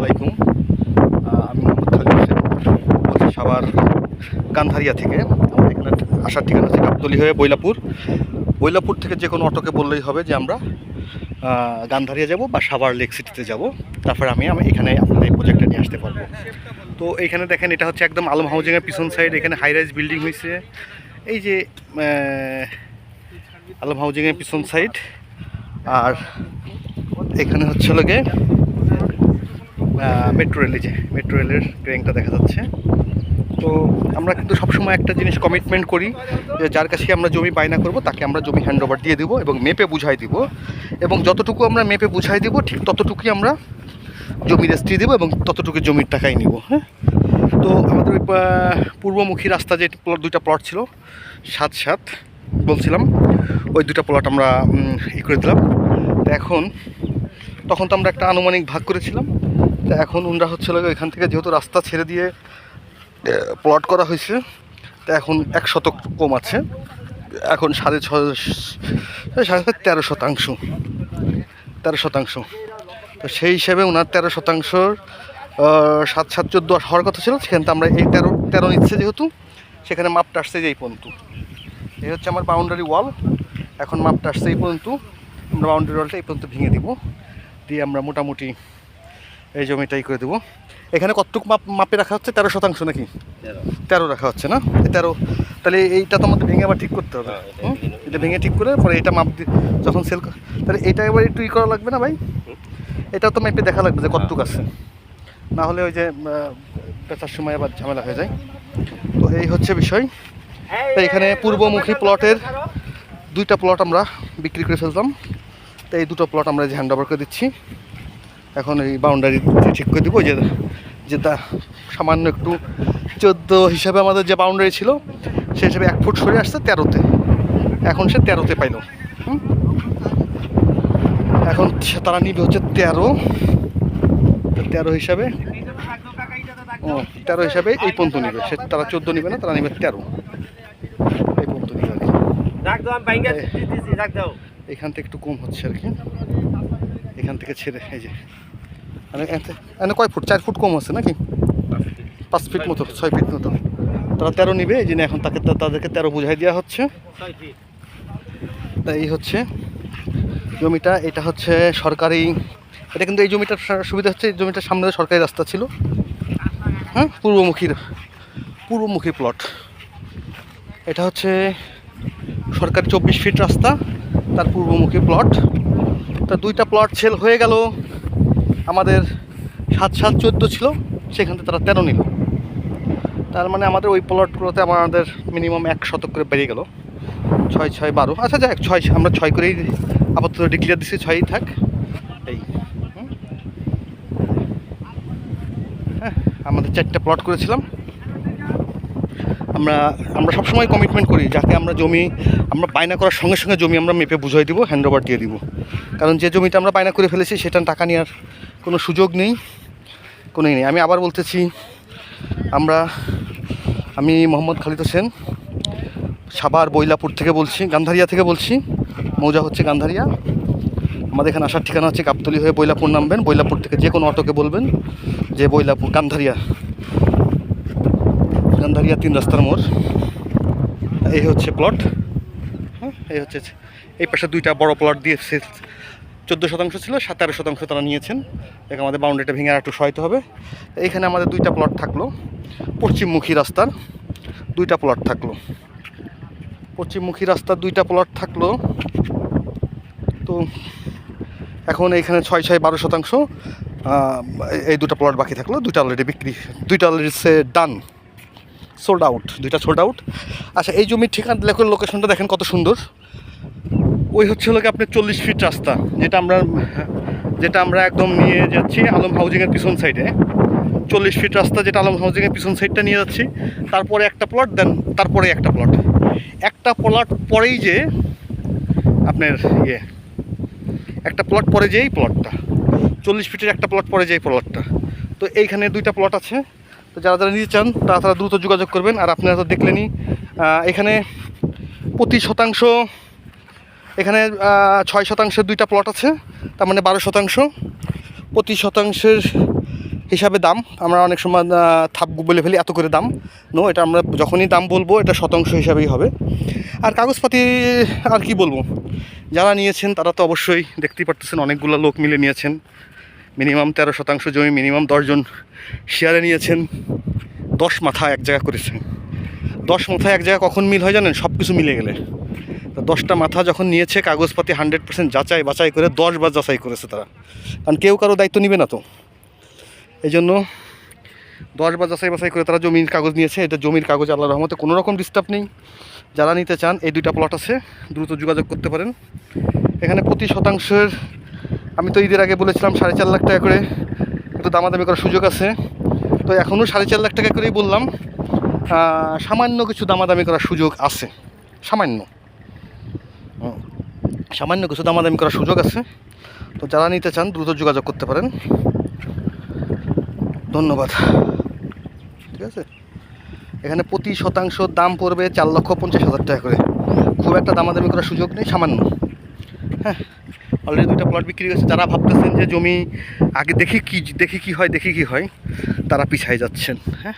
আলাইকুম। আমি মোহাম্মদ খালিদ হোসেন সাভার কান্ধারিয়া থেকে। আমাদের এখানে আসার ঠিকানা হচ্ছে গাবতলি হয়ে বৈলাপুর। বৈলাপুর থেকে যে কোনো অটোকে বললেই হবে যে আমরা গান্ধারিয়া যাব বা সাভার লেক সিটিতে যাব। তারপর আমি আমি এখানে আপনাদের এই প্রজেক্টটা নিয়ে আসতে পারব। তো এইখানে দেখেন, এটা হচ্ছে একদম আলম হাউজিংয়ের পিছন সাইড এখানে হাই রাইজ বিল্ডিং হয়েছে। এই যে আলম হাউজিংয়ের পিছন সাইড আর এখানে হচ্ছে লোকে মেট্রো রেল যে মেট্রো রেলের ক্রেনটা দেখা যাচ্ছে। তো আমরা কিন্তু সবসময় একটা জিনিস কমিটমেন্ট করি যে যার কাছে আমরা জমি বায়না করব, তাকে আমরা জমি হ্যান্ড ওভার দিয়ে দিব এবং মেপে বুঝাই দিব। এবং যতটুকু আমরা মেপে বুঝাই দিব, ঠিক ততটুকুই আমরা জমি রেস্ট্রি দেবো এবং ততটুকু জমির টাকাই নিব হ্যাঁ? তো আমাদের ওই পূর্বমুখী রাস্তা যে প্লট দুইটা প্লট ছিল, সাত সাত বলছিলাম, ওই দুটা প্লট আমরা ই করে দিলাম। এখন, তখন তো আমরা একটা আনুমানিক ভাগ করেছিলাম। তো এখন উনরা হচ্ছিল এখান থেকে যেহেতু রাস্তা ছেড়ে দিয়ে প্লট করা হয়েছে, তা এখন এক শতক কম আছে। এখন সাড়ে ছয় সাড়ে তেরো শতাংশ। তেরো শতাংশ। তো সেই হিসেবে ওনার তেরো শতাংশর সাত সাত, চোদ্দ হওয়ার কথা ছিল, সেখানে আমরা এই তেরো তেরো নিচ্ছে যেহেতু, সেখানে মাপটা আসছে যে এই পর্যন্ত। এই হচ্ছে আমার বাউন্ডারি ওয়াল এখন মাপটা আসছে এই পর্যন্ত। আমরা বাউন্ডারি ওয়ালটা এই পর্যন্ত ভেঙে দিব। দিয়ে আমরা মোটামুটি এই জমিটাই করে দেবো। এখানে কতটুকু মাপ মাপে রাখা হচ্ছে? তেরো শতাংশ নাকি? তেরো। রাখা হচ্ছে না? তেরো। তাহলে এইটা তো আমাদের ভেঙে আবার ঠিক করতে হবে। হুম? এটা ভেঙে ঠিক করে পরে এটা মাপ যখন সেল তাহলে এটা এবার একটু ই করা লাগবে না ভাই? এটা তো মেপে দেখা লাগবে যে কতটুকু আছে। না হলে ওই যে বেচার সময় আবার ঝামেলা হয়ে যায়। তো এই হচ্ছে বিষয়। তো এখানে পূর্বমুখী প্লটের দুইটা প্লট আমরা বিক্রি করে ফেলতাম। তো এই দুটো প্লট আমরা যে হ্যান্ড ওভার করে দিচ্ছি। এখন এই বাউন্ডারি ঠিক করে দিব যে যেটা সামান্য একটু চোদ্দ হিসাবে আমাদের যে বাউন্ডারি ছিল সে হিসাবে এক ফুট সরে আসছে তেরোতে। এখন সে তেরোতে পাইল। এখন সে- তারা নিবে হচ্ছে তেরো। তেরো হিসাবে ও তেরো হিসাবে এই পর্যন্ত নিবে। সে তারা চোদ্দ নিবে না তারা নিবে তেরো। এই পর্যন্ত নিবে আর কি। এখান থেকে একটু কম হচ্ছে আর কি। এখান থেকে ছেড়ে এই যে। মানে এখানে কয় ফুট? চার ফুট কম আছে নাকি? পাঁচ ফিট মতো ছয় ফিট মতো। তারা তেরো নিবে এই জন্য এখন তাকে তাদেরকে তেরো বুঝাই দেওয়া হচ্ছে। ছয় ফিট। তা এই হচ্ছে জমিটা এটা হচ্ছে সরকারি এটা কিন্তু এই জমিটার সুবিধা হচ্ছে এই জমিটার সামনে সরকারি রাস্তা ছিল। হ্যাঁ পূর্বমুখীর পূর্বমুখী প্লট এটা হচ্ছে সরকারি চব্বিশ ফিট রাস্তা তার পূর্বমুখী প্লট তা দুইটা প্লট সেল হয়ে গেল। আমাদের সাত সাত চোদ্দ ছিল, সেখান থেকে তারা তেরো নিল। তার মানে আমাদের ওই প্লটগুলোতে আমাদের মিনিমাম এক শতক করে বেরিয়ে গেল। ছয় ছয়, বারো। আচ্ছা যাক ছয়, আমরা ছয় করেই আপাতত ডিক্লিয়ার দিচ্ছি ছয়ই থাক। এই হ্যাঁ আমাদের চারটে প্লট করেছিলাম। আমরা আমরা সবসময় কমিটমেন্ট করি যাকে আমরা জমি, আমরা বায়না করার সঙ্গে সঙ্গে জমি আমরা মেপে বুঝাই দিব হ্যান্ড ওভার দিয়ে দিব। কারণ যে জমিটা আমরা বায়না করে ফেলেছি সেটা টাকা নেওয়ার কোনো সুযোগ নেই, কোনোই নেই। আমি আবার বলতেছি, আমরা, আমি মোহাম্মদ খালিদ হোসেন, সাভার বৈলাপুর থেকে বলছি, গান্ধারিয়া থেকে বলছি, মৌজা হচ্ছে গান্ধারিয়া। আমাদের এখানে আসার ঠিকানা হচ্ছে গাবতলি হয়ে বৈলাপুর নামবেন। বৈলাপুর থেকে যে কোনো অটোকে বলবেন যে বৈলাপুর, গান্ধারিয়া। গান্ধারিয়া তিন রাস্তার মোড়। এই হচ্ছে প্লট হ্যাঁ এই হচ্ছে এই পাশে দুইটা বড় প্লট দিয়ে চোদ্দ শতাংশ ছিল সতেরো শতাংশ তারা নিয়েছেন। দেখে, আমাদের বাউন্ডারিটা ভেঙে আর একটু সহায়তা হবে। এইখানে আমাদের দুইটা প্লট থাকল। পশ্চিমমুখী রাস্তার দুইটা প্লট থাকল। পশ্চিমমুখী রাস্তার দুইটা প্লট থাকল। তো এখন এইখানে ছয় ছয়, বারো শতাংশ এই দুটো প্লট বাকি থাকল। দুইটা অলরেডি বিক্রি দুইটা অলরেডি সে ডান সোল্ড আউট দুইটা সোল্ড আউট আচ্ছা এই জমির ঠিকানা লেখের লোকেশনটা দেখেন কত সুন্দর। ওই হচ্ছে হলো কি আপনার চল্লিশ ফিট রাস্তা, যেটা আমরা যেটা আমরা একদম নিয়ে যাচ্ছি আলম হাউজিংয়ের পিছন সাইডে চল্লিশ ফিট রাস্তা যেটা আলম হাউজিংয়ের পিছন সাইডটা নিয়ে যাচ্ছি। তারপরে একটা প্লট দেন তারপরে একটা প্লট একটা প্লট পরেই যে আপনার ইয়ে একটা প্লট পরে যেই প্লটটা চল্লিশ ফিটের একটা প্লট পরে যেই প্লটটা তো এইখানে দুইটা প্লট আছে। তো যারা যারা নিতে চান, তারা তারা দ্রুত যোগাযোগ করবেন। আর আপনারা তো দেখলেনই এখানে প্রতি শতাংশ, এখানে ছয় শতাংশের দুইটা প্লট আছে, তার মানে বারো শতাংশ। প্রতি শতাংশের হিসাবে দাম, আমরা অনেক সময় থাপ বলে ফেলি, এত করে দাম। নো এটা আমরা যখনই দাম বলব, এটা শতাংশ হিসাবেই হবে। আর কাগজপাতি আর কি বলব? যারা নিয়েছেন, তারা তো অবশ্যই দেখতেই পারতেছেন, অনেকগুলো লোক মিলে নিয়েছেন। মিনিমাম তেরো শতাংশ জমি, মিনিমাম দশজন শেয়ারে নিয়েছেন। দশ মাথা এক জায়গা করেছে দশ মাথা এক জায়গা কখন মিল হয় জানেন? সব কিছু মিলে গেলে। দশটা মাথা যখন নিয়েছে, কাগজপাতি হান্ড্রেড পার্সেন্ট যাচাই বাছাই করে দশ বার যাচাই করেছে তারা। কারণ কেউ কারও দায়িত্ব নিবে না তো। এই জন্য দশ বার যাচাই বাছাই করে তারা জমির কাগজ নিয়েছে। এটা জমির কাগজ আল্লাহ রহমতে কোনো রকম ডিস্টার্ব নেই। যারা নিতে চান, এই দুইটা প্লট আছে। দ্রুত যোগাযোগ করতে পারেন। এখানে প্রতি শতাংশের আমি তো ঈদের আগে বলেছিলাম সাড়ে চার লাখ টাকা করে একটু দামাদামি করার সুযোগ আছে। তো এখনও সাড়ে চার লাখ টাকা করেই বললাম সামান্য কিছু দামাদামি করার সুযোগ আছে। সামান্য। সামান্য কিছু দামাদামি করার সুযোগ আছে। তো যারা নিতে চান, দ্রুত যোগাযোগ করতে পারেন। ধন্যবাদ। ঠিক আছে? এখানে প্রতি শতাংশ দাম পড়বে চার লক্ষ পঞ্চাশ হাজার টাকা করে। খুব একটা দামাদামি করার সুযোগ নেই, সামান্য। হ্যাঁ? অলরেডি দুইটা প্লট বিক্রি হয়েছে। যারা ভাবতেছেন যে জমি আগে দেখি কি দেখি কি হয়, দেখি কি হয়, তারা পিছায় যাচ্ছেন হ্যাঁ?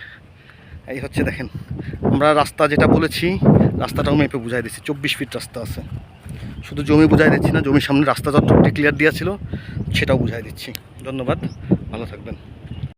এই হচ্ছে দেখেন, আমরা রাস্তা যেটা বলেছি, রাস্তাটাও মেপে বুঝাই দিচ্ছি, চব্বিশ ফিট রাস্তা আছে। শুধু জমি বুঝাই দিচ্ছি না, জমির সামনে রাস্তা যতটুকু ক্লিয়ার দেওয়া ছিল, সেটাও বুঝাই দিচ্ছি। ধন্যবাদ, ভালো থাকবেন।